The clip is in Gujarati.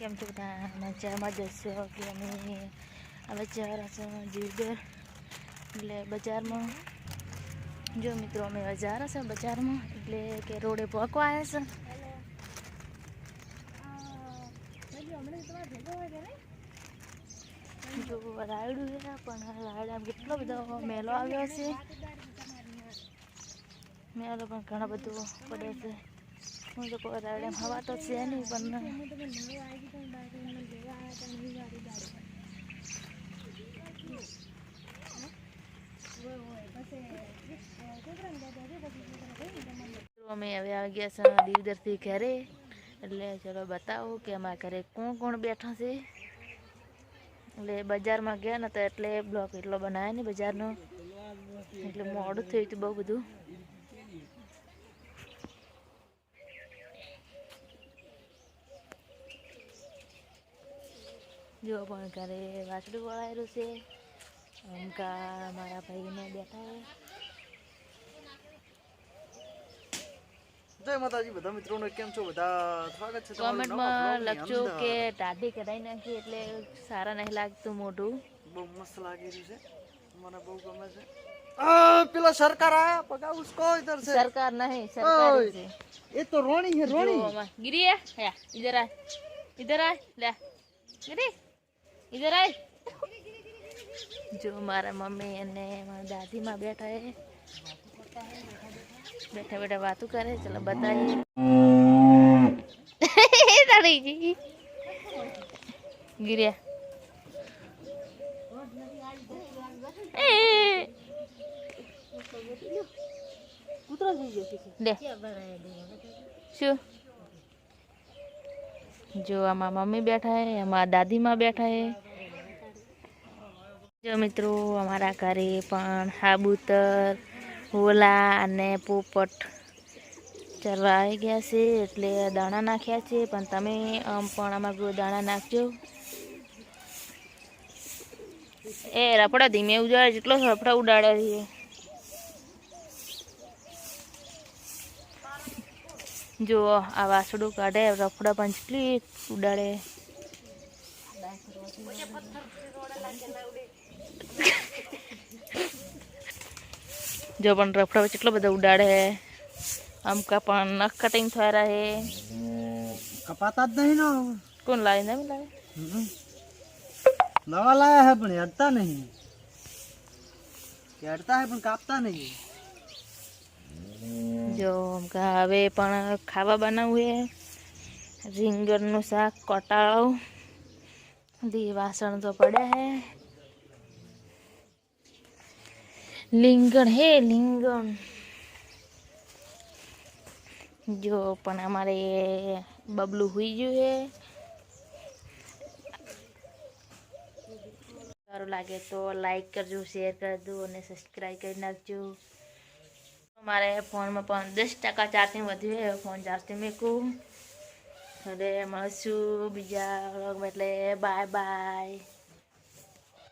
કેમ છો બધા? મજામાં જશો કે અમે? હવે જરા હશે જીવગર એટલે બજારમાં જો મિત્રો અમે હવે હશે છે બજારમાં એટલે કે રોડે પહોંચવા આવ્યા છે. જો રાયડું છે પણ રાયડા કેટલો બધો મેલો આવ્યો છે. મેલો પણ ઘણો બધો પડ્યો છે. હું તો કોઈ હવા તો છે નહીં, પણ અમે હવે આવી ગયા છે દીવદરથી ઘરે. એટલે ચલો બતાવો કે અમારા ઘરે કોણ કોણ બેઠા છે. એટલે બજારમાં ગયા ને તો એટલે બ્લોક એટલો બનાવ્યો ને બજારનો. એટલે મોડું થયું હતું બહુ બધું. જો પણ ઘરે વાસડું વળાયેલું છે. અમકા મારા ભાઈને બેઠા જય માતાજી બધા મિત્રોને કેમ છો? બધા સ્વાગત છે કોમેન્ટમાં લખજો કે દાઢી કઢાઈ નાખી એટલે સારા નહીં લાગતું મોઢું. બહુ મસ્ત લાગી રહ્યું છે. મને બહુ ગમે છે. પેલા સરકાર આયા? પગા ઉસકો ઇધર સે સરકાર નહીં સરકાર છે. એ તો રોણી હે રોણી. ગિરી હે? ઇધર ઇધર આ લે. ગિરી? इधर आ જો મારા મમ્મી અને મારા દાદીમાં બેઠા હે બેઠા બેઠા વાતું કરે ચલો બતાવીએ તાળી ગિર્યા એ લે શું જો આમાં મમ્મી બેઠા હે આમાં દાદીમાં બેઠા હે જો મિત્રો, અમારા ઘરે પણ હાબુતર હોલા અને પોપટ ચરવા આવી ગયા છે. એટલે દાણા નાખ્યા છે. પણ તમે આમ પણ કોઈ દાણા નાખજો. એ રફડા ધીમે ઉજાડે જેટલો રફડા ઉડાડે છે. જો, આ વાસડું કાઢે, રફડા પણ જેટલી ઉડાડે. જો પણ રફડા કેટલો બધો ઉડાડે હે આમકા પણ નખ કટિંગ થયા હે કપાતા જ નહીં ને કોણ લાવે ને લાવે હમ. નવા લાયા હે પણ હેડતા નહીં હેડતા હે પણ કાપતા નહીં જો આમકા હવે પણ ખાવા બનાવવું હે રીંગણનું શાક કટાળો દી વાસણ તો પડ્યા હે લીંગણ હે લીંગણ જો પણ અમારે બબલું હુઈ ગયું હે સારું લાગે તો લાઈક કરજો શેર કરજો અને સબસ્ક્રાઈબ કરી નાખજો મારે ફોનમાં પણ દસ ટકા ચાર્જિંગ વધ્યું છે ફોન ચાર્જિંગ મૂકું હવે મળશું બીજા વ્લોગમાં એટલે બાય બાય